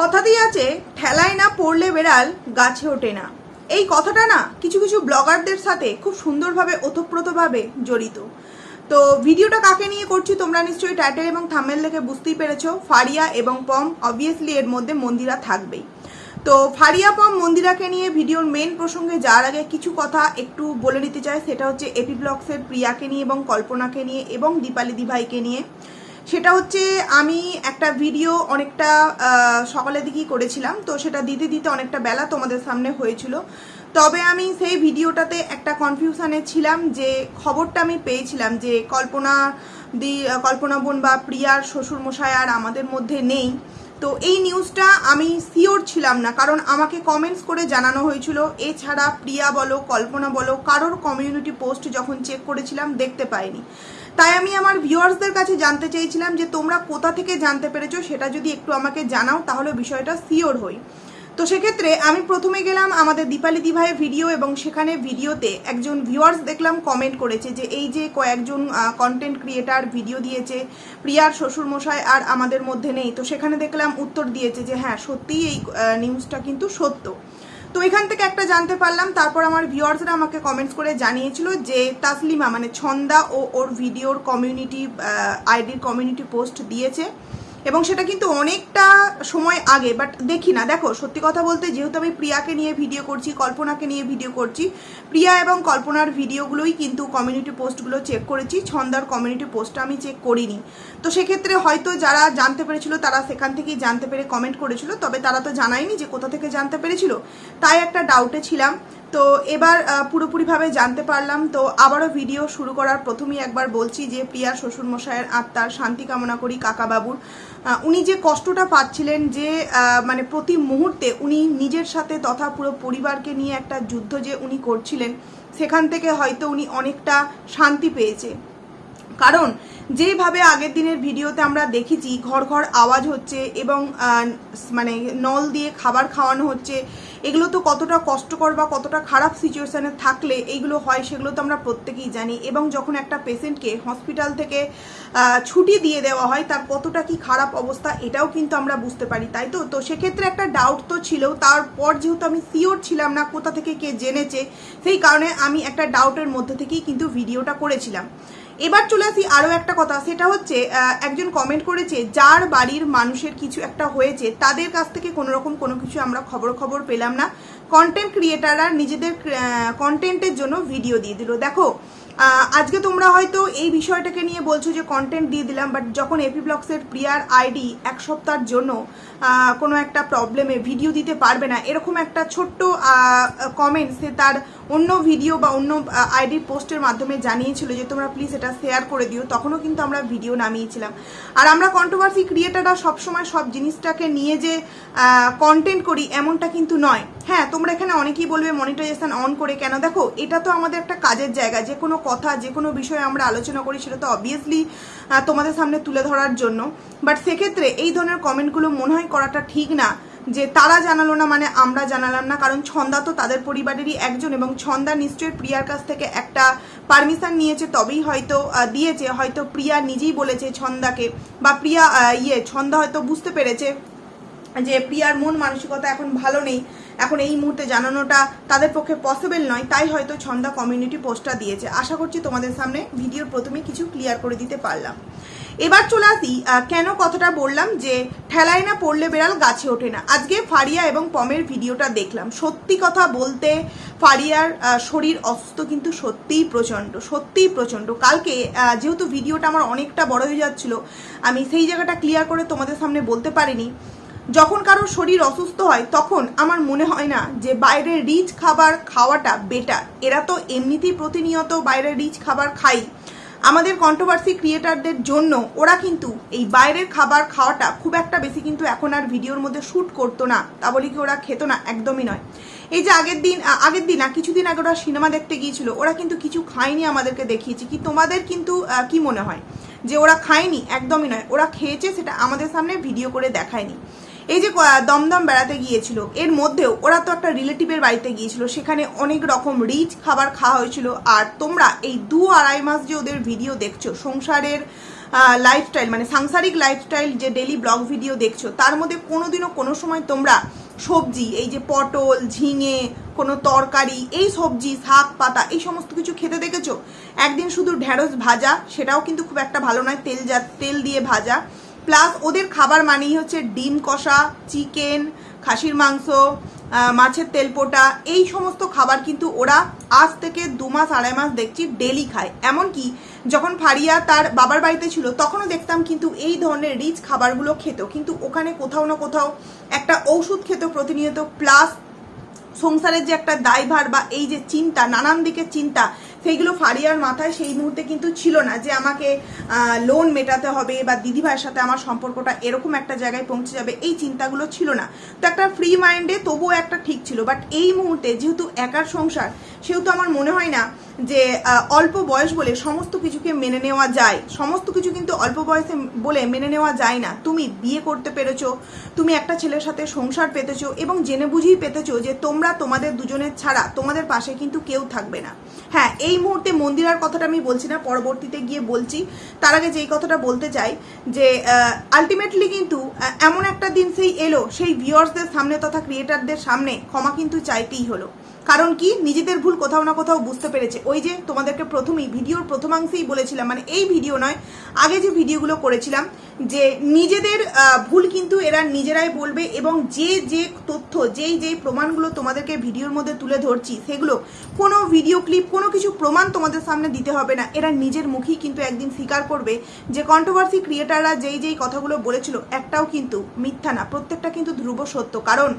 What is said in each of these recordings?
কথাতেই আছে, ঠেলায় না পড়লে বেড়াল গাছে ওঠে না। এই কথাটা না কিছু কিছু ব্লগারদের সাথে খুব সুন্দরভাবে, ওতপ্রোতভাবে জড়িত। তো ভিডিওটা কাকে নিয়ে করছি তোমরা নিশ্চয়ই টাইটেল এবং থামেল দেখে বুঝতেই পেরেছ, ফারিয়া এবং পম অবভিয়াসলি এর মধ্যে মন্দিরা থাকবেই। তো ফারিয়া, পম মন্দিরাকে নিয়ে ভিডিওর মেন প্রসঙ্গে যাওয়ার আগে কিছু কথা একটু বলে নিতে চাই, সেটা হচ্ছে এপি ব্লগসের প্রিয়াকে নিয়ে এবং কল্পনাকে নিয়ে এবং দীপালি দিভাইকে নিয়ে। সেটা হচ্ছে আমি একটা ভিডিও অনেকটা সকালের দিকেই করেছিলাম, তো সেটা দিতে দিতে অনেকটা বেলা তোমাদের সামনে হয়েছিল। তবে আমি সেই ভিডিওটাতে একটা কনফিউশানে ছিলাম যে খবরটা আমি পেয়েছিলাম যে কল্পনা দি, কল্পনা বোন বা প্রিয়ার শ্বশুরমশাই আর আমাদের মধ্যে নেই। তো এই নিউজটা আমি সিওর ছিলাম না, কারণ আমাকে কমেন্টস করে জানানো হয়েছিল। এছাড়া প্রিয়া বলো, কল্পনা বলো, কারোর কমিউনিটি পোস্ট যখন চেক করেছিলাম, দেখতে পাইনি। তাই আমি আমার ভিউয়ার্সদের কাছে জানতে চেয়েছিলাম যে তোমরা কোথা থেকে জানতে পেরেছ, সেটা যদি একটু আমাকে জানাও, তাহলে বিষয়টা সিওর হই। তো সেক্ষেত্রে আমি প্রথমে গেলাম আমাদের দীপালি দিভাইয়ের ভিডিও এবং সেখানে ভিডিওতে একজন ভিউয়ার্স দেখলাম কমেন্ট করেছে যে এই যে কয়েকজন কন্টেন্ট ক্রিয়েটার ভিডিও দিয়েছে, প্রিয়ার শ্বশুরমশাই আর আমাদের মধ্যে নেই। তো সেখানে দেখলাম উত্তর দিয়েছে যে হ্যাঁ সত্যিই এই নিউজটা কিন্তু সত্য। তো এখান থেকে একটা জানতে পারলাম, তারপর আমার ভিউয়ার্সরা আমাকে কমেন্টস করে জানিয়েছিল যে তাসলিমা মানে ছন্দা ও ওর ভিডিওর কমিউনিটি আইডির কমিউনিটি পোস্ট দিয়েছে। এবং সেটা কিন্তু অনেকটা সময় আগে বাট দেখি না। দেখো, সত্যি কথা বলতে যেহেতু আমি প্রিয়াকে নিয়ে ভিডিও করছি, কল্পনাকে নিয়ে ভিডিও করছি, প্রিয়া এবং কল্পনার ভিডিওগুলোই কিন্তু কমিউনিটি পোস্টগুলো চেক করেছি। ছন্দার কমিউনিটি পোস্টটা আমি চেক করিনি। তো সেক্ষেত্রে হয়তো যারা জানতে পেরেছিল, তারা সেখান থেকেই জানতে পেরে কমেন্ট করেছিল, তবে তারা তো জানায়নি যে কোথা থেকে জানতে পেরেছিল। তাই একটা ডাউটে ছিলাম। তো এবার পুরোপুরিভাবে জানতে পারলাম। তো আবারও ভিডিও শুরু করার প্রথমেই একবার বলছি যে প্রিয়া শ্বশুরমশাইয়ের আত্মার শান্তি কামনা করি, কাকাবাবুর। উনি যে কষ্টটা পাচ্ছিলেন যে মানে প্রতি মুহূর্তে উনি নিজের সাথে তথা পুরো পরিবারকে নিয়ে একটা যুদ্ধ যে উনি করছিলেন, সেখান থেকে হয়তো উনি অনেকটা শান্তি পেয়েছে। কারণ যেভাবে আগের দিনের ভিডিওতে আমরা দেখেছি, ঘর ঘর আওয়াজ হচ্ছে এবং মানে নল দিয়ে খাবার খাওয়ানো হচ্ছে এগুলো তো কতটা কষ্টকর বা কতটা খারাপ সিচুয়েশানে থাকলে এইগুলো হয় সেগুলো তো আমরা প্রত্যেকেই জানি। এবং যখন একটা পেশেন্টকে হসপিটাল থেকে ছুটি দিয়ে দেওয়া হয়, তার কতটা কি খারাপ অবস্থা এটাও কিন্তু আমরা বুঝতে পারি, তাই তো? তো সেক্ষেত্রে একটা ডাউট তো ছিল তারপর যেহেতু আমি সিওর ছিলাম না কোথা থেকে কে জেনেছে, সেই কারণে আমি একটা ডাউটের মধ্যে থেকেই কিন্তু ভিডিওটা করেছিলাম। এবার চলে আসি আরও একটা কথা, সেটা হচ্ছে একজন কমেন্ট করেছে, যার বাড়ির মানুষের কিছু একটা হয়েছে, তাদের কাছ থেকে কোনো রকম কোনো কিছু আমরা খবর খবর পেলাম না। কন্টেন্ট ক্রিয়েটাররা নিজেদের কন্টেন্টের জন্য ভিডিও দিয়ে দিল। দেখো আজকে তোমরা হয়তো এই বিষয়টাকে নিয়ে বলছো যে কন্টেন্ট দিয়ে দিলাম বাট যখন এপি ব্লগসের প্রিয়ার আইডি এক সপ্তাহের জন্য কোনো একটা প্রবলেমে ভিডিও দিতে পারবে না, এরকম একটা ছোট্ট কমেন্ট সে তার অন্য ভিডিও বা অন্য আইডি পোস্টের মাধ্যমে জানিয়েছিল যে তোমরা প্লিজ এটা শেয়ার করে দিও, তখনও কিন্তু আমরা ভিডিও নামিয়েছিলাম। আর আমরা কন্ট্রোভার্সি ক্রিয়েটাররা সবসময় সব জিনিসটাকে নিয়ে যে কন্টেন্ট করি এমনটা কিন্তু নয়। হ্যাঁ তোমরা এখানে অনেকেই বলবে মনিটাইজেশন অন করে কেন? দেখো, এটা তো আমাদের একটা কাজের জায়গা। যে কোনো কথা, যে কোনো বিষয়ে আমরা আলোচনা করি সেটা তো অবভিয়াসলি তোমাদের সামনে তুলে ধরার জন্য। বাট সেক্ষেত্রে এই ধরনের কমেন্টগুলো মনে হয় করাটা ঠিক না। যে তারা জানালো না মানে আমরা জানালাম না, কারণ ছন্দা তো তাদের পরিবারেরই একজন এবং ছন্দা নিশ্চয়ই প্রিয়ার কাছ থেকে একটা পারমিশন নিয়েছে, তবেই হয়তো দিয়েছে। হয়তো প্রিয়া নিজেই বলেছে ছন্দাকে, বা প্রিয়া ইয়ে ছন্দা হয়তো বুঝতে পেরেছে যে প্রিয়ার মন মানসিকতা এখন ভালো নেই। এখন এই মুহূর্তে জানানোটা তাদের পক্ষে পসিবল নয়, তাই হয়তো ছন্দা কমিউনিটি পোস্টটা দিয়েছে। আশা করছি তোমাদের সামনে ভিডিওর প্রথমে কিছু ক্লিয়ার করে দিতে পারলাম। এবার চলে আসি কেন কথাটা বললাম যে ঠেলায় না পড়লে বেড়াল গাছে ওঠে না। আজকে ফারিয়া এবং পমের ভিডিওটা দেখলাম। সত্যি কথা বলতে ফারিয়ার শরীর অসুস্থ কিন্তু সত্যিই প্রচণ্ড সত্যিই প্রচণ্ড। কালকে যেহেতু ভিডিওটা আমার অনেকটা বড় হয়ে যাচ্ছিল, আমি সেই জায়গাটা ক্লিয়ার করে তোমাদের সামনে বলতে পারিনি। যখন কারও শরীর অসুস্থ হয়, তখন আমার মনে হয় না যে বাইরে রিচ খাবার খাওয়াটা বেটার এরা তো এমনিতেই প্রতিনিয়ত বাইরে রিচ খাবার খাই। আমাদের কন্ট্রোভার্সি ক্রিয়েটারদের জন্য ওরা কিন্তু এই বাইরের খাবার খাওয়াটা খুব একটা বেশি কিন্তু এখন আর ভিডিওর মধ্যে শ্যুট করতো না। তা বলি কি ওরা খেতো না? একদমই নয়। এই যে আগের দিন আগের দিন না, কিছুদিন আগে ওরা সিনেমা দেখতে গিয়েছিল, ওরা কিন্তু কিছু খায়নি আমাদেরকে দেখিয়েছে। কি তোমাদের কিন্তু কি মনে হয়? যে ওরা খায়নি? একদমই নয়। ওরা খেয়েছে সেটা আমাদের সামনে ভিডিও করে দেখায়নি। এই যে দমদম বেড়াতে গিয়েছিল, এর মধ্যেও ওরা তো একটা রিলেটিভের বাড়িতে গিয়েছিল, সেখানে অনেক রকম রিচ খাবার খাওয়া হয়েছিল। আর তোমরা এই দু আড়াই মাস যে ওদের ভিডিও দেখছ, সংসারের লাইফস্টাইল মানে সাংসারিক লাইফস্টাইল যে ডেলি ব্লগ ভিডিও দেখছ, তার মধ্যে কোনোদিনও কোনো সময় তোমরা সবজি, এই যে পটল, ঝিঙে, কোনো তরকারি, এই সবজি, শাক, পাতা, এই সমস্ত কিছু খেতে দেখেছ? একদিন শুধু ঢ্যাঁড়স ভাজা, সেটাও কিন্তু খুব একটা ভালো নয়, তেল যা, তেল দিয়ে ভাজা। প্লাস ওদের খাবার মানেই হচ্ছে ডিম কষা, চিকেন, খাসির মাংস মাছের তেলপোটা, এই সমস্ত খাবার কিন্তু ওরা আজ থেকে দু মাস, আড়াই মাস দেখছি ডেলি খায়। এমনকি যখন ফারিয়া তার বাবার বাড়িতে ছিল, তখনও দেখতাম কিন্তু এই ধরনের রিচ খাবারগুলো খেত। কিন্তু ওখানে কোথাও না কোথাও একটা ঔষধ খেত প্রতিনিয়ত। প্লাস সংসারের যে একটা দায়ভার বা এই যে চিন্তা, নানান দিকের চিন্তা সেইগুলো ফারিয়ার মাথায় সেই মুহূর্তে কিন্তু ছিল না যে আমাকে লোন মেটাতে হবে বা দিদিভাইয়ের সাথে আমার সম্পর্কটা এরকম একটা জায়গায় পৌঁছে যাবে, এই চিন্তাগুলো ছিল না। তো একটা ফ্রি মাইন্ডে তবুও একটা ঠিক ছিল। বাট এই মুহূর্তে যেহেতু একার সংসার, সেহেতু আমার মনে হয় না যে অল্প বয়স বলে সমস্ত কিছুকে মেনে নেওয়া যায়। সমস্ত কিছু কিন্তু অল্প বয়সে বলে মেনে নেওয়া যায় না। তুমি বিয়ে করতে পেরেছ, তুমি একটা ছেলের সাথে সংসার পেতেছো এবং জেনে বুঝেই পেতেছো যে তোমরা তোমাদের দুজনের ছাড়া তোমাদের পাশে কিন্তু কেউ থাকবে না। হ্যাঁ এই মুহূর্তে মন্দিরার কথাটা আমি বলছি না, পরবর্তীতে গিয়ে বলছি। তার আগে যেই কথাটা বলতে চাই, যে আলটিমেটলি কিন্তু এমন একটা দিন সেই এলো, সেই ভিউয়ার্সদের সামনে তথা ক্রিয়েটারদের সামনে ক্ষমা কিন্তু চাইতেই হলো। কারণ কি? নিজেদের ভুল কোথাও না কোথাও বুঝতে পেরেছে। ওই যে তোমাদেরকে প্রথমেই, ভিডিওর প্রথমাংশেই বলেছিলাম মানে এই ভিডিও নয়, আগে যে ভিডিওগুলো করেছিলাম, যে নিজেদের ভুল কিন্তু এরা নিজেরাই বলবে এবং যে যে তথ্য, যেই যেই প্রমাণগুলো তোমাদেরকে ভিডিওর মধ্যে তুলে ধরছি, সেগুলো কোনো ভিডিও ক্লিপ, কোনো কিছু প্রমাণ তোমাদের সামনে দিতে হবে না। এরা নিজের মুখেই কিন্তু একদিন স্বীকার করবে যে কন্ট্রোভার্সি ক্রিয়েটাররা যেই যেই কথাগুলো বলেছিল, একটাও কিন্তু মিথ্যা না। প্রত্যেকটা কিন্তু ধ্রুব সত্য। কারণ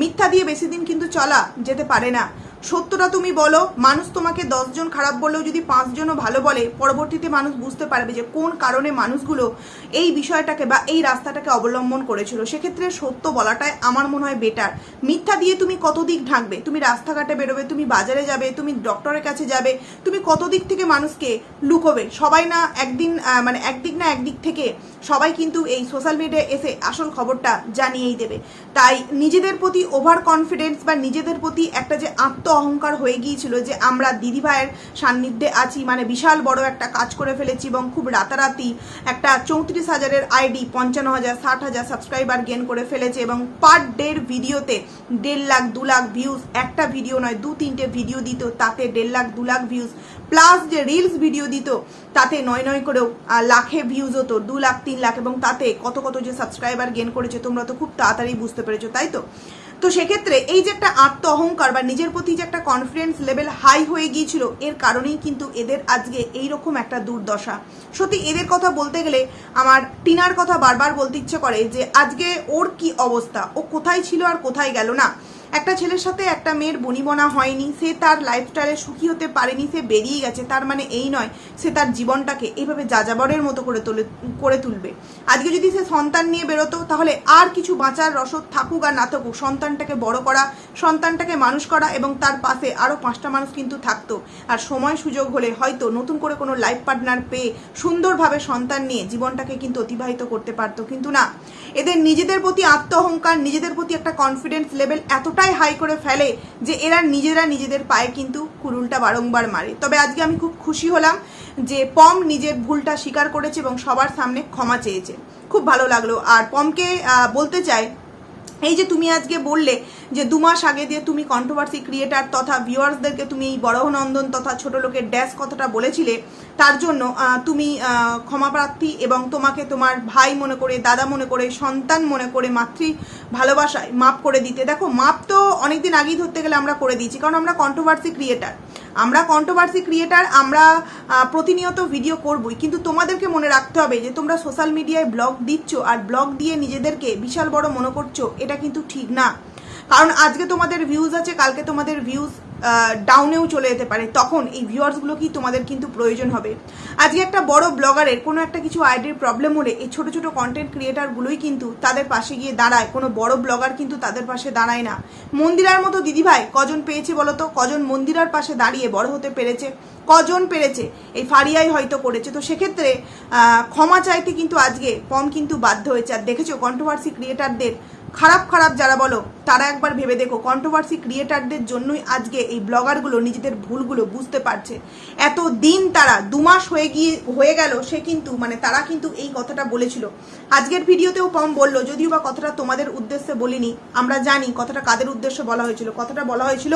মিথ্যা দিয়ে বেশি দিন কিন্তু চলা যেতে পারে না। সত্যটা তুমি বলো, মানুষ তোমাকে দশজন খারাপ বললেও যদি পাঁচজনও ভালো বলে, পরবর্তীতে মানুষ বুঝতে পারবে যে কোন কারণে মানুষগুলো এই বিষয়টাকে বা এই রাস্তাটাকে অবলম্বন করেছিল। সেক্ষেত্রে সত্য বলাটাই আমার মনে হয় বেটার মিথ্যা দিয়ে তুমি কত দিক ঢাকবে? তুমি রাস্তাঘাটে বেরোবে, তুমি বাজারে যাবে, তুমি ডক্টরের কাছে যাবে, তুমি কত দিক থেকে মানুষকে লুকোবে? সবাই না একদিন মানে একদিক না একদিক থেকে সবাই কিন্তু এই সোশ্যাল মিডিয়ায় এসে আসল খবরটা জানিয়েই দেবে। তাই নিজেদের প্রতি ওভার কনফিডেন্স বা নিজেদের প্রতি একটা যে আত্ম অহংকার হয়ে গিয়েছিল যে আমরা দিদিভাইয়ের সান্নিধ্যে আছি মানে বিশাল বড় একটা কাজ করে ফেলেছি এবং খুব রাতারাতি একটা চৌত্রিশ হাজারের আইডি, পঞ্চান্ন হাজার, ষাট হাজার সাবস্ক্রাইবার গেন করে ফেলেছে এবং পার ডের ভিডিওতে দেড় লাখ, দু লাখ ভিউজ একটা ভিডিও নয়, দু তিনটে ভিডিও দিত, তাতে দেড় লাখ, দু লাখ ভিউজ প্লাস যে রিলস ভিডিও দিত, তাতে নয় নয় করেও লাখে ভিউজ হতো, দু লাখ, তিন লাখ, এবং তাতে কত কত যে সাবস্ক্রাইবার গেন করেছে, তোমরা তো খুব তাড়াতাড়ি বুঝতে পেরেছ, তাই তো? তো সেক্ষেত্রে এই যে একটা আত্ম অহংকার বা নিজের প্রতি যে একটা কনফিডেন্স লেভেল হাই হয়ে গিয়েছিল, এর কারণেই কিন্তু এদের আজকে এই রকম একটা দুর্দশা। সত্যি এদের কথা বলতে গেলে আমার টিনার কথা বারবার বলতে ইচ্ছে করে যে, আজকে ওর কি অবস্থা? ও কোথায় ছিল আর কোথায় গেল না? একটা ছেলের সাথে একটা মেয়ের বনিবনা হয়নি, সে তার লাইফস্টাইলে সুখী হতে পারেনি, সে বেরিয়ে গেছে, তার মানে এই নয়, সে তার জীবনটাকে এইভাবে যাযাবরের মতো করে তোলে, করে তুলবে। আজকে যদি সে সন্তান নিয়ে বেরোতো, তাহলে আর কিছু বাঁচার রসদ থাকুক আর না থাকুক, সন্তানটাকে বড় করা, সন্তানটাকে মানুষ করা এবং তার পাশে আরও পাঁচটা মানুষ কিন্তু থাকতো। আর সময় সুযোগ হলে হয়তো নতুন করে কোনো লাইফ পার্টনার পেয়ে সুন্দরভাবে সন্তান নিয়ে জীবনটাকে কিন্তু অতিবাহিত করতে পারতো। কিন্তু না, এদের নিজেদের প্রতি আত্মহংকার, নিজেদের প্রতি একটা কনফিডেন্স লেভেল এতটাই হাই করে ফেলে যে এরা নিজেরা নিজেদের পায়ে কিন্তু কুরুলটা বারংবার মারে। তবে আজকে আমি খুব খুশি হলাম যে পম নিজের ভুলটা স্বীকার করেছে এবং সবার সামনে ক্ষমা চেয়েছে। খুব ভালো লাগল। আর পমকে বলতে চাই এই যে তুমি আজকে বললে যে দু মাস আগে দিয়ে তুমি কন্ট্রোভার্সি ক্রিয়েটার তথা ভিউয়ার্সদেরকে তুমি এই বড়হনন্দন তথা ছোট লোকের ড্যাশ কথাটা বলেছিলে, তার জন্য তুমি ক্ষমাপ্রার্থী এবং তোমাকে তোমার ভাই মনে করে, দাদা মনে করে, সন্তান মনে করে, মাতৃ ভালোবাসায় মাপ করে দিতে। দেখো, মাপ তো অনেকদিন আগেই ধরতে গেলে আমরা করে দিয়েছি, কারণ আমরা কন্ট্রোভার্সি ক্রিয়েটার আমরা কন্ট্রোভার্সি ক্রিয়েটার আমরা প্রতিনিয়ত ভিডিও করবই। কিন্তু তোমাদেরকে মনে রাখতে হবে যে তোমরা সোশ্যাল মিডিয়ায় ব্লগ দিচ্ছ আর ব্লগ দিয়ে নিজেদেরকে বিশাল বড় মনে করছ এটা কিন্তু ঠিক না। কারণ আজকে তোমাদের ভিউজ আছে, কালকে তোমাদের ভিউজ ডাউনেও চলে যেতে পারে। তখন এই ভিউয়ার্সগুলো কি তোমাদের কিন্তু প্রয়োজন হবে। আজকে একটা বড় ব্লগারের কোনো একটা কিছু আইডির প্রবলেম হলে এই ছোট ছোট কন্টেন্ট ক্রিয়েটারগুলোই কিন্তু তাদের পাশে গিয়ে দাঁড়ায়। কোনো বড় ব্লগার কিন্তু তাদের পাশে দাঁড়ায় না। মন্দিরার মতো দিদিভাই, কজন পেয়েছে বলো তো? কজন মন্দিরার পাশে দাঁড়িয়ে বড় হতে পেরেছে? কজন পেরেছে? এই ফারিয়াই হয়তো করেছে। তো সেক্ষেত্রে ক্ষমা চাইতে কিন্তু আজকে পম কিন্তু বাধ্য হয়েছে। আর দেখেছ কন্ট্রোভার্সি ক্রিয়েটারদের খারাপ খারাপ যারা বলো, তারা একবার ভেবে দেখো কন্ট্রোভার্সি ক্রিয়েটারদের জন্যই আজকে এই ব্লগারগুলো নিজেদের ভুলগুলো বুঝতে পারছে। এত দিন তারা, দু মাস হয়ে গিয়ে, হয়ে গেল, সে কিন্তু মানে তারা কিন্তু এই কথাটা বলেছিল। আজকের ভিডিওতেও পম বলল, যদিও বা কথাটা তোমাদের উদ্দেশ্যে বলিনি, আমরা জানি কথাটা কাদের উদ্দেশ্যে বলা হয়েছিল। কথাটা বলা হয়েছিল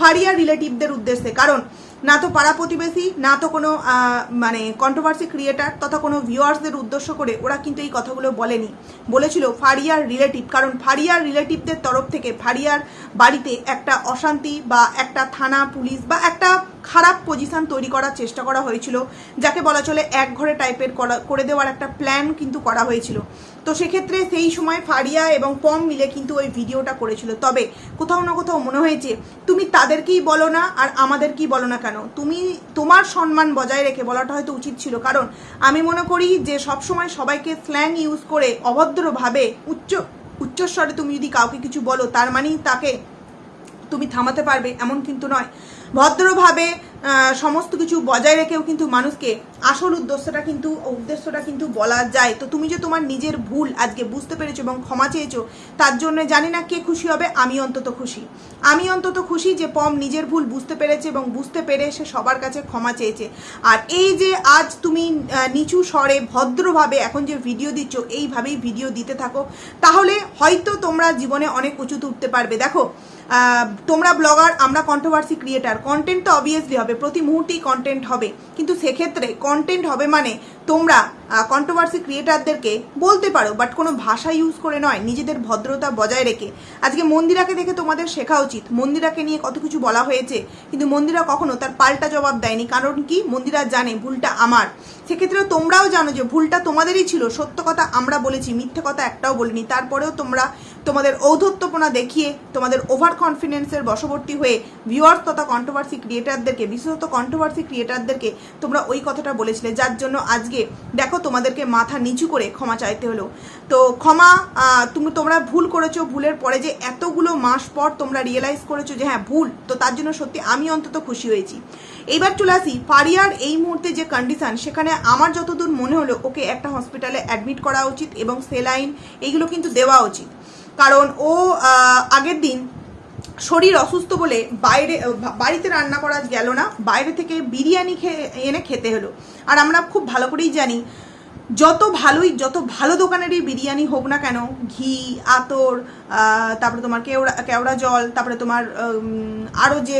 ফারিয়া রিলেটিভদের উদ্দেশ্যে, কারণ না তো পাড়া প্রতিবেশী, না তো কোনো মানে কন্ট্রোভার্সি ক্রিয়েটার তথা কোনো ভিউয়ার্সদের উদ্দেশ্য করে ওরা কিন্তু এই কথাগুলো বলেনি। বলেছিল ফারিয়ার রিলেটিভ কারণ ফারিয়ার রিলেটিভদের তরফ থেকে ফারিয়ার বাড়িতে একটা অশান্তি বা একটা থানা, পুলিশ বা একটা খারাপ পজিশন তৈরি করার চেষ্টা করা হয়েছিল, যাকে বলা চলে এক ঘরে টাইপের করা- করে দেওয়ার একটা প্ল্যান কিন্তু করা হয়েছিল। তো সেক্ষেত্রে সেই সময় ফারিয়া এবং পম মিলে কিন্তু ওই ভিডিওটা করেছিল। তবে কোথাও না কোথাও মনে হয়েছে, তুমি তাদেরকেই বলো না আর আমাদেরকেই বলো না কেন? তুমি তোমার সম্মান বজায় রেখে বলাটা হয়তো উচিত ছিল। কারণ আমি মনে করি যে সবসময় সবাইকে স্ল্যাং ইউজ করে অভদ্রভাবে উচ্চ, উচ্চস্বরে তুমি যদি কাউকে কিছু বলো, তার মানেই তাকে তুমি থামাতে পারবে, এমন কিন্তু নয়। ভদ্রভাবে সমস্ত কিছু বজায় রেখেও কিন্তু মানুষকে আসল উদ্দেশ্যটা কিন্তু উদ্দেশ্যটা কিন্তু বলা যায়। তো তুমি যে তোমার নিজের ভুল আজকে বুঝতে পেরেছ এবং ক্ষমা চেয়েছো, তার জন্য জানি না কে খুশি হবে, আমি অন্তত খুশি। আমি অন্তত খুশি যে পম নিজের ভুল বুঝতে পেরেছে এবং বুঝতে পেরে সে সবার কাছে ক্ষমা চেয়েছে। আর এই যে আজ তুমি নিচু স্বরে ভদ্রভাবে এখন যে ভিডিও দিচ্ছ, এইভাবেই ভিডিও দিতে থাকো, তাহলে হয়তো তোমরা জীবনে অনেক উঁচুতে উঠতে পারবে। দেখো তোমরা ব্লগার, আমরা কন্ট্রোভার্সি ক্রিয়েটার কন্টেন্ট তো অবভিয়াসলি হবে, প্রতি মুহূর্তেই কন্টেন্ট হবে। কিন্তু সেক্ষেত্রে কন্টেন্ট হবে মানে তোমরা কন্ট্রোভার্সি ক্রিয়েটারদেরকে বলতে পারো বাট কোনো ভাষা ইউজ করে নয়, নিজেদের ভদ্রতা বজায় রেখে। আজকে মন্দিরাকে দেখে তোমাদের শেখা উচিত। মন্দিরাকে নিয়ে কত কিছু বলা হয়েছে, কিন্তু মন্দিরা কখনো তার পাল্টা জবাব দেয়নি, কারণ কি? মন্দিরা জানে ভুলটা আমার। সেক্ষেত্রে তোমরাও জানো যে ভুলটা তোমাদেরই ছিল, সত্য কথা আমরা বলেছি, মিথ্যে কথা একটাও বলিনি। তারপরেও তোমরা তোমাদের ঔদ্ধত্যপনা দেখিয়ে, তোমাদের ওভার কনফিডেন্সের বশবর্তী হয়ে ভিউয়ার্স তথা কন্ট্রোভার্সি ক্রিয়েটারদেরকে বিশেষত কন্ট্রোভার্সি ক্রিয়েটারদেরকে তোমরা ওই কথাটা বলেছিলে, যার জন্য আজকে দেখো তোমাদেরকে মাথা নিচু করে ক্ষমা চাইতে হলো। তো ক্ষমা তুমি, তোমরা ভুল করেছ, ভুলের পরে যে এতগুলো মাস পর তোমরা রিয়েলাইজ করেছ যে হ্যাঁ ভুল, তো তার জন্য সত্যি আমি অন্তত খুশি হয়েছি। এইবার চলে আসি, ফারিয়ার এই মুহূর্তে যে কন্ডিশন সেখানে আমার যতদূর মনে হলো, ওকে একটা হসপিটালে অ্যাডমিট করা উচিত এবং সেলাইন এইগুলো কিন্তু দেওয়া উচিত। কারণ ও আগের দিন শরীর অসুস্থ বলে বাইরে বাড়িতে রান্না করা গেল না, বাইরে থেকে বিরিয়ানি খেয়ে, এনে খেতে হলো। আর আমরা খুব ভালো করেই জানি, যত ভালোই, যত ভালো দোকানেরই বিরিয়ানি হোক না কেন, ঘি, আতর তারপরে তোমার কেওড়া কেওড়া জল, তারপরে তোমার আরও যে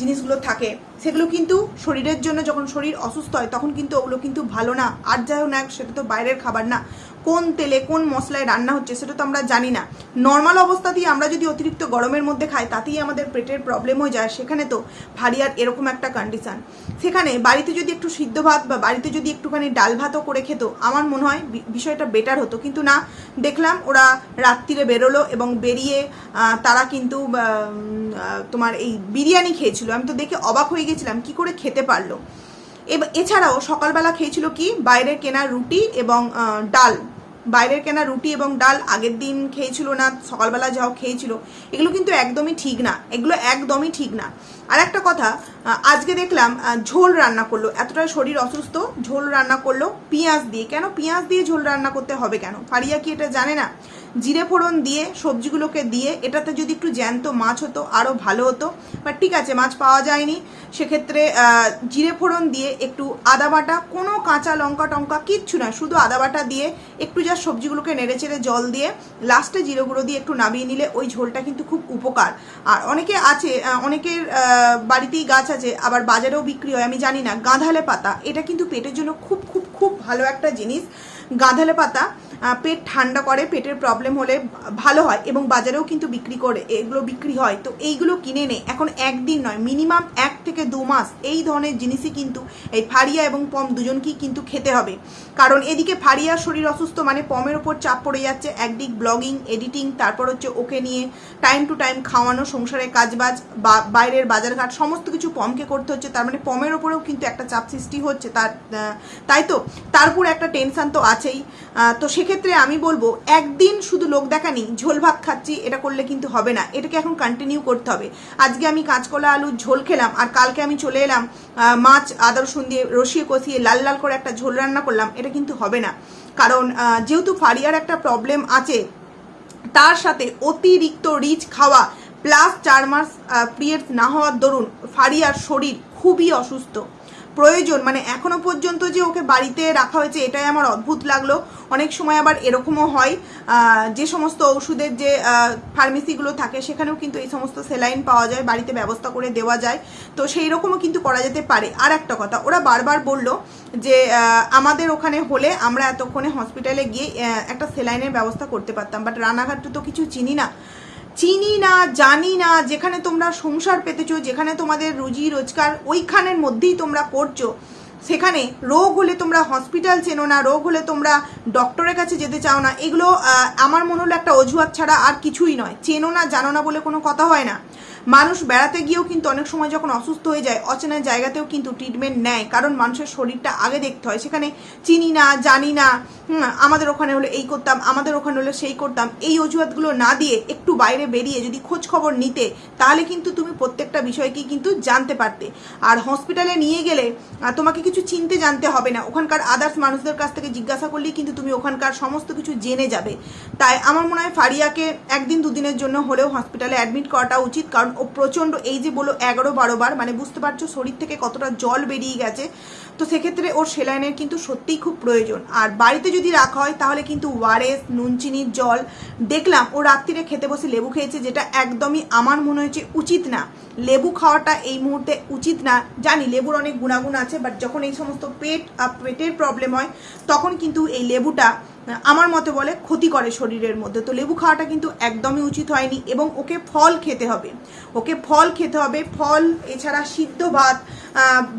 জিনিসগুলো থাকে সেগুলো কিন্তু শরীরের জন্য যখন শরীর অসুস্থ হয়, তখন কিন্তু ওগুলো কিন্তু ভালো না। আর যাই না, সেটা তো বাইরের খাবার না। কোন তেলে কোন মশলায় রান্না হচ্ছে সেটা তো আমরা জানি না। নর্মাল অবস্থাতেই আমরা যদি অতিরিক্ত গরমের মধ্যে খাই, তাতেই আমাদের পেটের প্রবলেম হয়ে যায়। সেখানে তো ভারিয়ার এরকম একটা কন্ডিশন সেখানে বাড়িতে যদি একটু সিদ্ধ ভাত বা বাড়িতে যদি একটুখানি ডাল ভাতও করে খেত, আমার মনে হয় বিষয়টা বেটার হতো। কিন্তু না, দেখলাম ওরা রাত্রিরে বেরোলো এবং বেরিয়ে তারা কিন্তু তোমার এই বিরিয়ানি খেয়েছিল। আমি তো দেখে অবাক হয়ে গেছিলাম কি করে খেতে পারল? এছাড়াও সকালবেলা খেয়েছিল কি? বাইরের কেনা রুটি এবং ডাল। বাইরের কেনা রুটি এবং ডাল আগের দিন খেয়েছিল না, সকালবেলা যাও খেয়েছিল। এগুলো কিন্তু একদমই ঠিক না। এগুলো একদমই ঠিক না। আর একটা কথা আজকে দেখলাম ঝোল রান্না করল। এতটা শরীর অসুস্থ, ঝোল রান্না করল পেঁয়াজ দিয়ে। কেন? পেঁয়াজ দিয়ে ঝোল রান্না করতে হবে কেন? ফারিয়া কি এটা জানে না? জিরে ফোড়ন দিয়ে, সবজিগুলোকে দিয়ে, এটাতে যদি একটু জ্যান্ত মাছ হতো আরও ভালো হতো। বাট ঠিক আছে, মাছ পাওয়া যায়নি। সেক্ষেত্রে জিরে ফোড়ন দিয়ে একটু আদা বাটা, কোনো কাঁচা লঙ্কা টঙ্কা কিচ্ছু না, শুধু আদা বাটা দিয়ে একটু যা সবজিগুলোকে নেড়ে চেড়ে জল দিয়ে লাস্টে জিরে গুঁড়ো দিয়ে একটু নামিয়ে নিলে ওই ঝোলটা কিন্তু খুব উপকার। আর অনেকে আছে অনেকের বাড়িতেই গাছ আছে, আবার বাজারেও বিক্রি হয়, আমি জানি না, গাঁধালে পাতা, এটা কিন্তু পেটের জন্য খুব খুব খুব ভালো একটা জিনিস। গাঁধালে পাতা পেট ঠান্ডা করে, পেটের প্রবলেম হলে ভালো হয় এবং বাজারেও কিন্তু বিক্রি করে, এগুলো বিক্রি হয়। তো এইগুলো কিনে নে। এখন একদিন নয় মিনিমাম এক থেকে দু মাস এই ধরনের জিনিসই কিন্তু এই ফারিয়া এবং পম দুজনকেই কিন্তু খেতে হবে। কারণ এদিকে ফারিয়ার শরীর অসুস্থ মানে পমের ওপর চাপ পড়ে যাচ্ছে, একদিক ব্লগিং এডিটিং তারপর হচ্ছে ওকে নিয়ে টাইম টু টাইম খাওয়ানো, সংসারে কাজবাজ, বা বাইরের বাজারঘাট, সমস্ত কিছু পমকে করতে হচ্ছে। তার মানে পমের ওপরেও কিন্তু একটা চাপ সৃষ্টি হচ্ছে। তার তাই তো? তারপর একটা টেনশান তো আছেই। তো সেক্ষেত্রে আমি বলব, একদিন শুধু লোক দেখানি, ঝোল ভাত খাচ্ছি, এটা করলে কিন্তু হবে না। এটাকে এখন কন্টিনিউ করতে হবে। আজকে আমি কাঁচকলা আলুর ঝোল খেলাম, আর কালকে আমি চলে এলাম মাছ, আদা, রসুন দিয়ে রসিয়ে কষিয়ে লাল লাল করে একটা ঝোল রান্না করলাম, এটা কিন্তু হবে না। কারণ যেহেতু ফারিয়ার একটা প্রবলেম আছে, তার সাথে অতিরিক্ত রিচ খাওয়া প্লাস চার মাস পিরিয়ডস না হওয়ার দরুন ফারিয়ার শরীর খুবই অসুস্থ। প্রয়োজন মানে এখনও পর্যন্ত যে ওকে বাড়িতে রাখা হয়েছে, এটাই আমার অদ্ভুত লাগল। অনেক সময় আবার এরকমও হয় যে সমস্ত ওষুধের যে ফার্মেসিগুলো থাকে, সেখানেও কিন্তু এই সমস্ত সেলাইন পাওয়া যায়, বাড়িতে ব্যবস্থা করে দেওয়া যায়। তো সেই রকমও কিন্তু করা যেতে পারে। আর একটা কথা, ওরা বারবার বলল যে আমাদের ওখানে হলে আমরা এতক্ষণে হসপিটালে গিয়ে একটা সেলাইনের ব্যবস্থা করতে পারতাম। বাট রানাঘাটে তো কিছু চিনি না। চিনি না, জানি না, যেখানে তোমরা সংসার পেতেছো, যেখানে তোমাদের রুজি, রোজগার, ওইখানের মধ্যেই তোমরা করছ সেখানে রোগ হলে তোমরা হসপিটাল চেনো না, রোগ হলে তোমরা ডক্টরের কাছে যেতে চাও না। এগুলো আমার মনে হলো একটা অজুহাত ছাড়া আর কিছুই নয়। চেনো না, জানো না বলে কোনো কথা হয় না। মানুষ বেড়াতে গিয়েও কিন্তু অনেক সময় যখন অসুস্থ হয়ে যায়, অচেনা জায়গাতেও কিন্তু ট্রিটমেন্ট নেয়। কারণ মানুষের শরীরটা আগে দেখতে হয়। সেখানে চিনি না, জানি না আমাদের ওখানে হলে এই করতাম, আমাদের ওখানে হলে সেই করতাম। এই অজুহাতগুলো না দিয়ে একটু বাইরে বেরিয়ে যদি খোঁজ খবর নিতে, তাহলে কিন্তু তুমি প্রত্যেকটা বিষয়কেই কিন্তু জানতে পারতে। আর হসপিটালে নিয়ে গেলে তোমাকে কিছু চিনতে জানতে হবে না। ওখানকার আদার্স মানুষদের কাছ থেকে জিজ্ঞাসা করলেই কিন্তু তুমি ওখানকার সমস্ত কিছু জেনে যাবে। তাই আমার মনে হয় ফারিয়াকে একদিন দুদিনের জন্য হলেও হসপিটালে অ্যাডমিট করাটা উচিত। কারণ ও প্রচণ্ড এই যে বলো এগারো, বারো বার মানে বুঝতে পারছ শরীর থেকে কতটা জল বেরিয়ে গেছে। তো সেক্ষেত্রে ওর সেলাইনের কিন্তু সত্যিই খুব প্রয়োজন। আর বাড়িতে যদি রাখা হয়, তাহলে কিন্তু ওয়ারেস নুন চিনির জল, দেখলাম ও রাত্রিরে খেতে বসে লেবু খেয়েছে, যেটা একদমই আমার মনে হয়েছে উচিত না। লেবু খাওয়াটা এই মুহূর্তে উচিত না। জানি লেবুর অনেক গুণাগুণ আছে বাট যখন এই সমস্ত পেট পেটের প্রবলেম হয়, তখন কিন্তু এই লেবুটা আমার মতে বলে ক্ষতি করে শরীরের মধ্যে। তো লেবু খাওয়াটা কিন্তু একদমই উচিত হয়নি এবং ওকে ফল খেতে হবে। ওকে ফল খেতে হবে। ফল, এছাড়া সিদ্ধ ভাত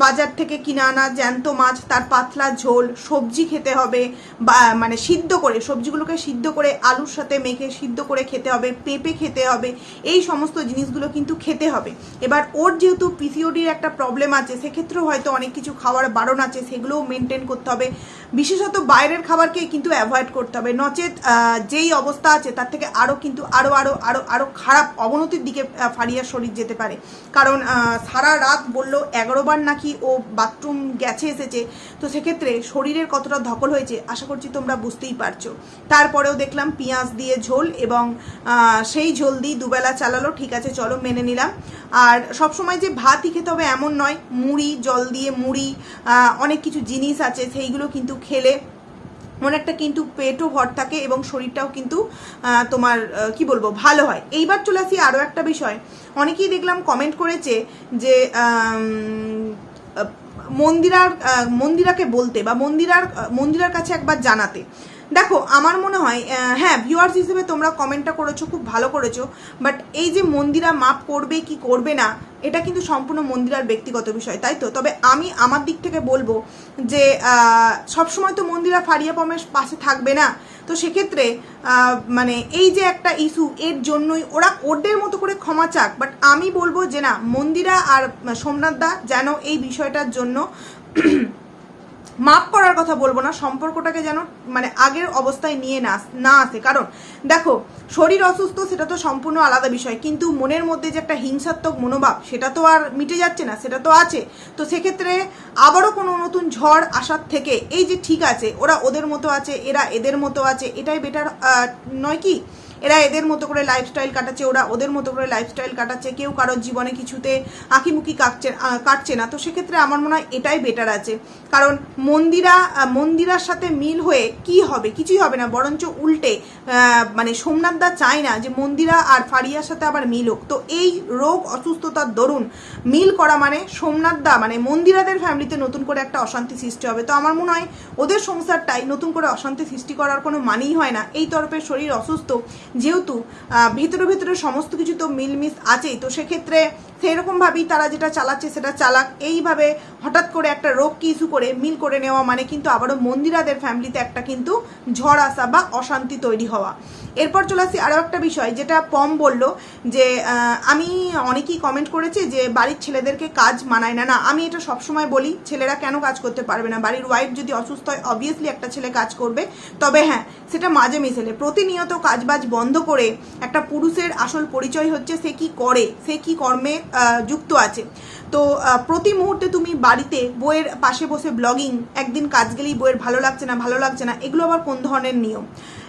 বাজার থেকে কিনে আনা জ্যান্ত মাছ, তার পাতলা ঝোল, সবজি খেতে হবে, বা মানে সিদ্ধ করে, সবজিগুলোকে সিদ্ধ করে আলুর সাথে মেখে সিদ্ধ করে খেতে হবে, পেঁপে খেতে হবে, এই সমস্ত জিনিসগুলো কিন্তু খেতে হবে। এবার ওর যেহেতু পিসিওডির একটা প্রবলেম আছে, সেক্ষেত্রেও হয়তো অনেক কিছু খাওয়ার বারণ আছে, সেগুলোও মেনটেন করতে হবে। বিশেষত বাইরের খাবারকে কিন্তু অ্যাভয়েড করতে হবে। নচেত যেই অবস্থা আছে, তার থেকে আরও কিন্তু আরও আরও আরও আরও খারাপ অবনতির দিকে ফারিয়ার শরীর যেতে পারে। কারণ সারা রাত বলল, এগারোবার নাকি ও বাথরুম গেছে এসেছে। তো সেক্ষেত্রে শরীরের কতটা ধকল হয়েছে, আশা করছি তোমরা বুঝতেই পারছ। তারপরেও দেখলাম পেঁয়াজ দিয়ে ঝোল এবং সেই ঝোল দিয়ে দুবেলা চালালো। ঠিক আছে, চলো মেনে নিলাম। আর সবসময় যে ভাতই খেতে হবে এমন নয়, মুড়ি, জল দিয়ে মুড়ি অনেক কিছু জিনিস আছে, সেইগুলো কিন্তু খেলে। অনেকটা কিন্তু পেটও ভর থাকে এবং শরীরটাও কিন্তু তোমার কি বলব, ভালো হয়। এইবার চলে আসি আরও একটা বিষয়। অনেকেই দেখলাম কমেন্ট করেছে যে মন্দিরার মন্দিরাকে বলতে বা মন্দিরার মন্দিরার কাছে একবার জানাতে। দেখো, আমার মনে হয় হ্যাঁ ভিউয়ার্স হিসেবে তোমরা কমেন্টটা করেছ, খুব ভালো করেছ বাট এই যে মন্দিরা মাপ করবে কি করবে না, এটা কিন্তু সম্পূর্ণ মন্দিরার ব্যক্তিগত বিষয়, তাই তো? তবে আমি আমার দিক থেকে বলব যে সবসময় তো মন্দিরা ফারিয়া পমের পাশে থাকবে না। তো সেক্ষেত্রে মানে এই যে একটা ইস্যু এর জন্যই ওরা ওদের মতো করে ক্ষমা চাক বাট আমি বলব যে না, মন্দিরা আর সোমনাথ দা যেন এই বিষয়টার জন্য মাপ করার কথা বলব না, সম্পর্কটাকে যেন মানে আগের অবস্থায় নিয়ে না না আসে। কারণ দেখো, শরীর অসুস্থ সেটা তো সম্পূর্ণ আলাদা বিষয়, কিন্তু মনের মধ্যে যে একটা হিংসাত্মক মনোভাব, সেটা তো আর মিটে যাচ্ছে না, সেটা তো আছে। তো সেক্ষেত্রে আবারও কোনো নতুন ঝড় আসার থেকে এই যে ঠিক আছে, ওরা ওদের মতো আছে, এরা এদের মতো আছে, এটাই বেটার নয় কি? এরা এদের মতো করে লাইফস্টাইল কাটাচ্ছে, ওরা ওদের মতো করে লাইফস্টাইল কাটাচ্ছে, কেউ কারোর জীবনে কিছুতে আঁকিমুখি কাটছে কাটছে না। তো সেক্ষেত্রে আমার মনে হয় এটাই বেটার আছে। কারণ মন্দিরা মন্দিরার সাথে মিল হয়ে কি হবে? কিছুই হবে না, বরঞ্চ উল্টে মানে সোমনাথ দা চায় না যে মন্দিরা আর ফারিয়ার সাথে আবার মিল হোক। তো এই রোগ অসুস্থতার দরুন মিল করা মানে সোমনাথ দা মানে মন্দিরাদের ফ্যামিলিতে নতুন করে একটা অশান্তি সৃষ্টি হবে। তো আমার মনে হয় ওদের সংসারটাই নতুন করে অশান্তি সৃষ্টি করার কোনো মানেই হয় না। এই তরফের শরীর অসুস্থ যেহেতু ভিতরে ভেতরে সমস্ত কিছু তো মিলমিশ আছেই তো সেক্ষেত্রে সেরকমভাবেই তারা যেটা চালাচ্ছে সেটা চালাক। এইভাবে হঠাৎ করে একটা রোগকে ইস্যু করে মিল করে নেওয়া মানে কিন্তু আবারও মন্দিরাদের ফ্যামিলিতে একটা কিন্তু ঝড় আসা বা অশান্তি তৈরি হওয়া। এরপর চলে আসি আরও একটা বিষয়, যেটা পম বলল যে আমি অনেকেই কমেন্ট করেছে যে, বাড়ির ছেলেদেরকে কাজ মানায় না। না, আমি এটা সবসময় বলি, ছেলেরা কেন কাজ করতে পারবে না? বাড়ির ওয়াইফ যদি অসুস্থ হয় অবভিয়াসলি একটা ছেলে কাজ করবে। তবে হ্যাঁ সেটা মাঝে মিশেলে। প্রতিনিয়ত কাজবাজ বন্ধ করে একটা পুরুষের আসল পরিচয় হচ্ছে সে কি করে, সে কি কর্মে যুক্ত আছে। তো প্রতি মুহূর্তে তুমি বাড়িতে বইয়ের পাশে বসে ব্লগিং একদিন কাজ গেলেই বইয়ের ভালো লাগছে না, ভালো লাগছে না, এগুলো আবার কোন ধরনের নিয়ম?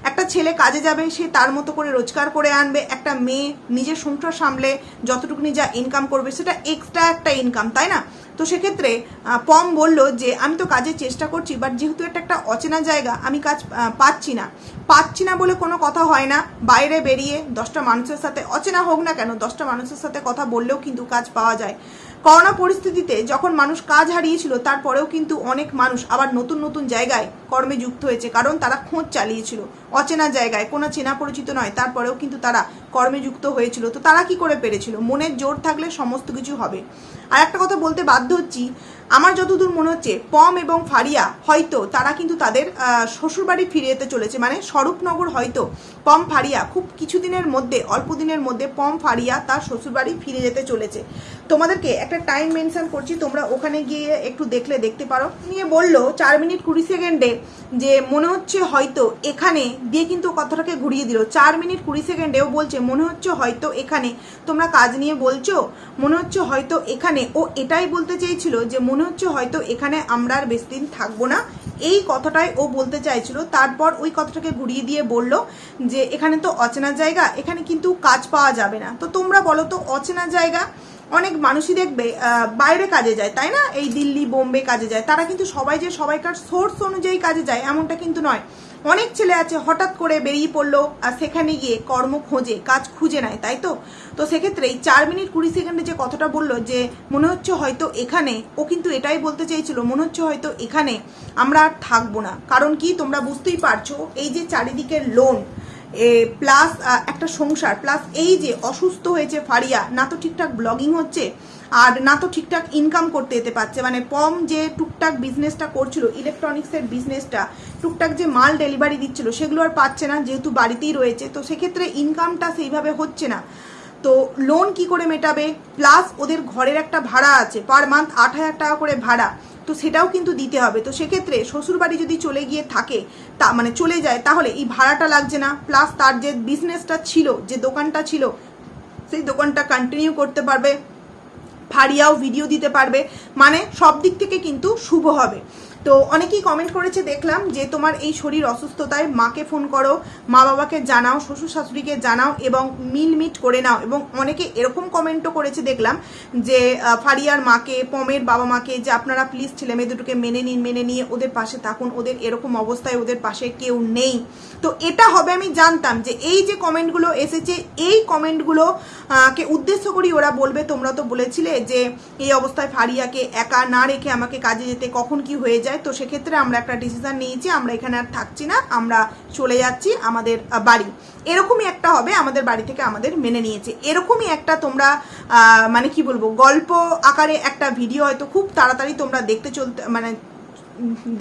একটা ছেলে কাজে যাবে, সে তার মতো করে রোজগার করে আনবে, একটা মেয়ে নিজের সংসার সামলে, যতটুকুনি যা ইনকাম করবে, সেটা এক্সট্রা একটা ইনকাম তাই না? তো সেক্ষেত্রে পম বলল যে, আমি তো কাজের চেষ্টা করছি বাট যেহেতু এটা একটা অচেনা জায়গা, আমি কাজ পাচ্ছি না। পাচ্ছি না বলে কোনো কথা হয় না, বাইরে বেরিয়ে দশটা মানুষের সাথে, অচেনা হোক না কেন, দশটা মানুষের সাথে কথা বললেও কিন্তু কাজ পাওয়া যায়। করোনা পরিস্থিতিতে যখন মানুষ কাজ হারিয়েছিল, তারপরেও কিন্তু অনেক মানুষ আবার নতুন নতুন জায়গায় কর্মে যুক্ত হয়েছে, কারণ তারা খোঁজ চালিয়েছিল। অচেনা জায়গায়, কোনো চেনা পরিচিত নয়, তারপরেও কিন্তু তারা কর্মে যুক্ত হয়েছিল। তো তারা কি করে পেরেছিল? মনের জোর থাকলে সমস্ত কিছু হবে। আর একটা কথা বলতে বাধ্য হচ্ছি আমার যতদূর মনে হচ্ছে, পম এবং ফারিয়া হয়তো তারা কিন্তু তাদের শ্বশুরবাড়ি ফিরে যেতে চলেছে। মানে স্বরূপনগর হয়তো পম, ফারিয়া খুব কিছুদিনের মধ্যে, অল্প দিনের মধ্যে পম, ফারিয়া তার শ্বশুরবাড়ি ফিরে যেতে চলেছে। তোমাদেরকে একটা টাইম মেনশন করছি, তোমরা ওখানে গিয়ে একটু দেখলে দেখতে পারো। নিয়ে বলল চার মিনিট কুড়ি সেকেন্ডে যে মনে হচ্ছে হয়তো এখানে, দিয়ে কিন্তু কথাটাকে ঘুরিয়ে দিল। চার মিনিট কুড়ি সেকেন্ডেও বলছে, মনে হচ্ছে হয়তো এখানে। তোমরা কাজ নিয়ে বলছো, মনে হচ্ছে হয়তো এখানে। ও এটাই বলতে চেয়েছিল যে মনে হচ্ছে হয়তো এখানে আমরা আর বেশি দিন থাকব না। এই কথাটাই ও বলতে চাইছিল। তারপর ওই কথাটাকে ঘুরিয়ে দিয়ে বলল যে, এখানে তো অচেনা জায়গা, এখানে কিন্তু কাজ পাওয়া যাবে না। তো তোমরা বলো তো, অচেনা জায়গা, অনেক মানুষই দেখবে বাইরে কাজে যায়, তাই না? এই দিল্লি, বোম্বে কাজে যায়। তারা কিন্তু সবাই যে সবাইকার সোর্স অনুযায়ী কাজে যায়, এমনটা কিন্তু নয়। অনেক ছেলে আছে, হঠাৎ করে বেরিয়ে পড়ল আর সেখানে গিয়ে কর্ম খোঁজে, কাজ খুঁজে নেয়, তাই তো? তো সেক্ষেত্রে এই চার মিনিট কুড়ি সেকেন্ডে যে কথাটা বলল যে, মনে হচ্ছে হয়তো এখানে, ও কিন্তু এটাই বলতে চাইছিল, মনে হচ্ছে হয়তো এখানে আমরা আর থাকব না। কারণ কি তোমরা বুঝতেই পারছ, এই যে চারিদিকের লোন প্লাস একটা সংসার প্লাস এই যে অসুস্থ হয়েছে ফারিয়া, না তো ঠিকঠাক ব্লগিং হচ্ছে, আর না তো ঠিকঠাক ইনকাম করতে যেতে পারছে। মানে পম যে টুকটাক বিজনেসটা করছিল ইলেকট্রনিক্সের বিজনেসটা টুকটাক যে মাল ডেলিভারি দিচ্ছিল, সেগুলো আর পাচ্ছে না, যেহেতু বাড়িতেই রয়েছে, তো সেক্ষেত্রে ইনকামটা সেইভাবে হচ্ছে না। তো লোন কি করে মেটাবে? প্লাস ওদের ঘরের একটা ভাড়া আছে পার মান্থ আট হাজার টাকা করে ভাড়া। তো সেটাও কিন্তু দিতে হবে। তো সেক্ষেত্রে শ্বশুরবাড়ি যদি চলে গিয়ে থাকে, তা মানে চলে যায়, তাহলে এই ভাড়াটা লাগছে না। প্লাস তার যে বিজনেসটা ছিল, যে দোকানটা ছিল, সেই দোকানটা কন্টিনিউ করতে পারবে ফারিয়াও ভিডিও দিতে পারবে। মানে সব দিক থেকে কিন্তু শুভ হবে। তো অনেকেই কমেন্ট করেছে, দেখলাম যে তোমার এই শরীর অসুস্থতায় মাকে ফোন করো, মা বাবাকে জানাও, শ্বশুর শাশুড়িকে জানাও এবং মিল মিট করে নাও এবং অনেকে এরকম কমেন্টও করেছে, দেখলাম যে ফারিয়ার মাকে, পমের বাবা মাকে যে আপনারা প্লিজ ছেলে মেয়ে দুটোকে মেনে নিন, মেনে নিয়ে ওদের পাশে থাকুন, ওদের এরকম অবস্থায় ওদের পাশে কেউ নেই। তো এটা হবে আমি জানতাম যে এই যে কমেন্টগুলো এসেছে, এই কমেন্টগুলো কে উদ্দেশ্য করি ওরা বলবে, তোমরা তো বলেছিলে যে এই অবস্থায় ফারিয়াকে একা না রেখে আমাকে কাজে যেতে কখন কি হয়ে যায় তো সেক্ষেত্রে আমরা একটা ডিসিশন নিয়েছি, আমরা এখানে আর থাকছি না, আমরা চলে যাচ্ছি আমাদের বাড়ি। এরকমই একটা হবে, আমাদের বাড়ি থেকে আমাদের মেনে নিয়েছে। এরকমই একটা তোমরা মানে কি বলব, গল্প আকারে একটা ভিডিও হয়তো খুব তাড়াতাড়ি তোমরা দেখতে চলতে মানে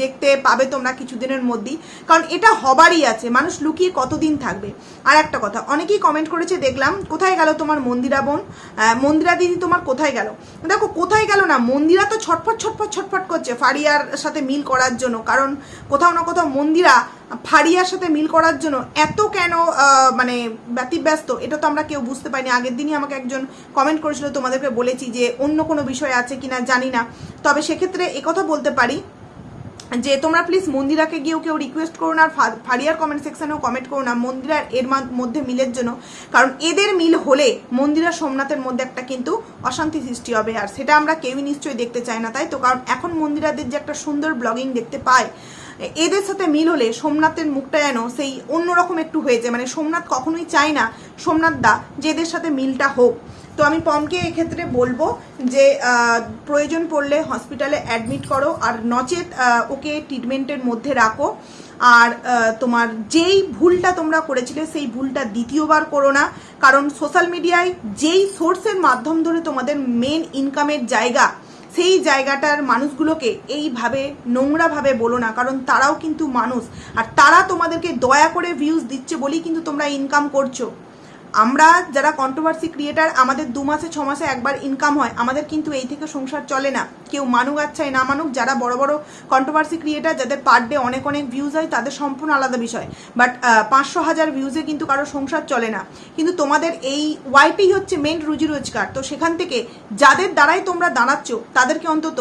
দেখতে পাবে তোমরা কিছুদিনের মধ্যেই। কারণ এটা হবারই আছে, মানুষ লুকিয়ে কতদিন থাকবে? আর একটা কথা, অনেকেই কমেন্ট করেছে, দেখলাম, কোথায় গেল তোমার মন্দিরা বোন? মন্দিরা দিদি তোমার কোথায় গেল? দেখো, কোথায় গেল না, মন্দিরা তো ছটফট ছটফট ছটফট করছে ফারিয়ার সাথে মিল করার জন্য। কারণ কোথাও না কোথাও মন্দিরা ফারিয়ার সাথে মিল করার জন্য এত কেন মানে ব্যতিব্যস্ত, এটা তো আমরা কেউ বুঝতে পারিনি। আগের দিনই আমাকে একজন কমেন্ট করেছিল, তোমাদেরকে বলেছি যে অন্য কোনো বিষয় আছে কিনা জানি না। তবে সেক্ষেত্রে একথা বলতে পারি যে তোমরা প্লিজ মন্দিরাকে গিয়েও কেউ রিকোয়েস্ট করো না, আর ফারিয়ার কমেন্ট সেকশনেও কমেন্ট করো না, মন্দিরার এর মধ্যে মিলের জন্য। কারণ এদের মিল হলে মন্দিরা সোমনাথের মধ্যে একটা কিন্তু অশান্তি সৃষ্টি হবে, আর সেটা আমরা কেউই নিশ্চয়ই দেখতে চাই না, তাই তো? কারণ এখন মন্দিরাদের যে একটা সুন্দর ব্লগিং দেখতে পায় এদের সাথে মিল হলে সোমনাথের মুখটা যেন সেই অন্যরকম একটু হয়েছে মানে সোমনাথ কখনোই চায় না, সোমনাথ দা, যে এদের সাথে মিলটা হোক। তো আমি পমকে এক্ষেত্রে বলব যে প্রয়োজন পড়লে হসপিটালে অ্যাডমিট করো আর নচেত ওকে ট্রিটমেন্টের মধ্যে রাখো। আর তোমার যেই ভুলটা তোমরা করেছিলে সেই ভুলটা দ্বিতীয়বার করো না। কারণ সোশ্যাল মিডিয়ায় যেই সোর্সের মাধ্যম ধরে তোমাদের মেন ইনকামের জায়গা, সেই জায়গাটার মানুষগুলোকে এইভাবে নোংরাভাবে বলো না। কারণ তারাও কিন্তু মানুষ। আর তারা তোমাদেরকে দয়া করে ভিউজ দিচ্ছে বলেই কিন্তু তোমরা ইনকাম করছ। আমরা যারা কন্ট্রোভার্সি ক্রিয়েটার আমাদের দু মাসে, ছ মাসে একবার ইনকাম হয়, আমাদের কিন্তু এই থেকে সংসার চলে না। কেউ মানুক আচ্ছাই না মানুক, যারা বড় বড় কন্ট্রোভার্সি ক্রিয়েটার যাদের পার ডে অনেক অনেক ভিউজ হয়, তাদের সম্পূর্ণ আলাদা বিষয়। বাট পাঁচশো হাজার ভিউজে কিন্তু কারও সংসার চলে না। কিন্তু তোমাদের এই ওয়াইটি হচ্ছে মেন রুজি রোজগার। তো সেখান থেকে যাদের দ্বারাই তোমরা দাঁড়াচ্ছ, তাদেরকে অন্তত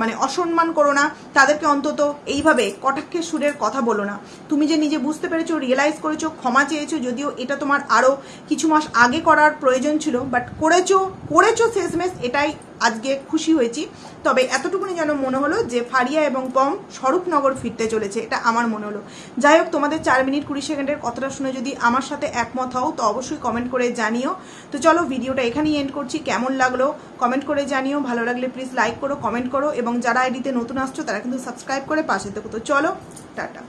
মানে অসম্মান করো না, তাদেরকে অন্তত এইভাবে কটাক্ষের সুরের কথা বলো না। তুমি যে নিজে বুঝতে পেরেছ রিয়েলাইজ করেছ, ক্ষমা চেয়েছো, যদিও এটা তোমার আরও কিছু মাস আগে করার প্রয়োজন ছিল বাট করেছ করেছ শেষমেশ, এটাই আজকে খুশি হয়েছি। তবে এতটুকুনি যেন মনে হলো যে ফারিয়া এবং পম স্বরূপনগর ফিরতে চলেছে, এটা আমার মনে হলো। যাই হোক, তোমাদের চার মিনিট কুড়ি সেকেন্ডের কথাটা শুনে যদি আমার সাথে একমত হও, তো অবশ্যই কমেন্ট করে জানিও। তো চলো, ভিডিওটা এখানেই এন্ড করছি। কেমন লাগল কমেন্ট করে জানিও। ভালো লাগলে প্লিজ লাইক করো কমেন্ট করো। এবং যারা আইডিতে নতুন আসছো, তারা কিন্তু সাবস্ক্রাইব করে পাশে থেকো। তো চলো, টাটা।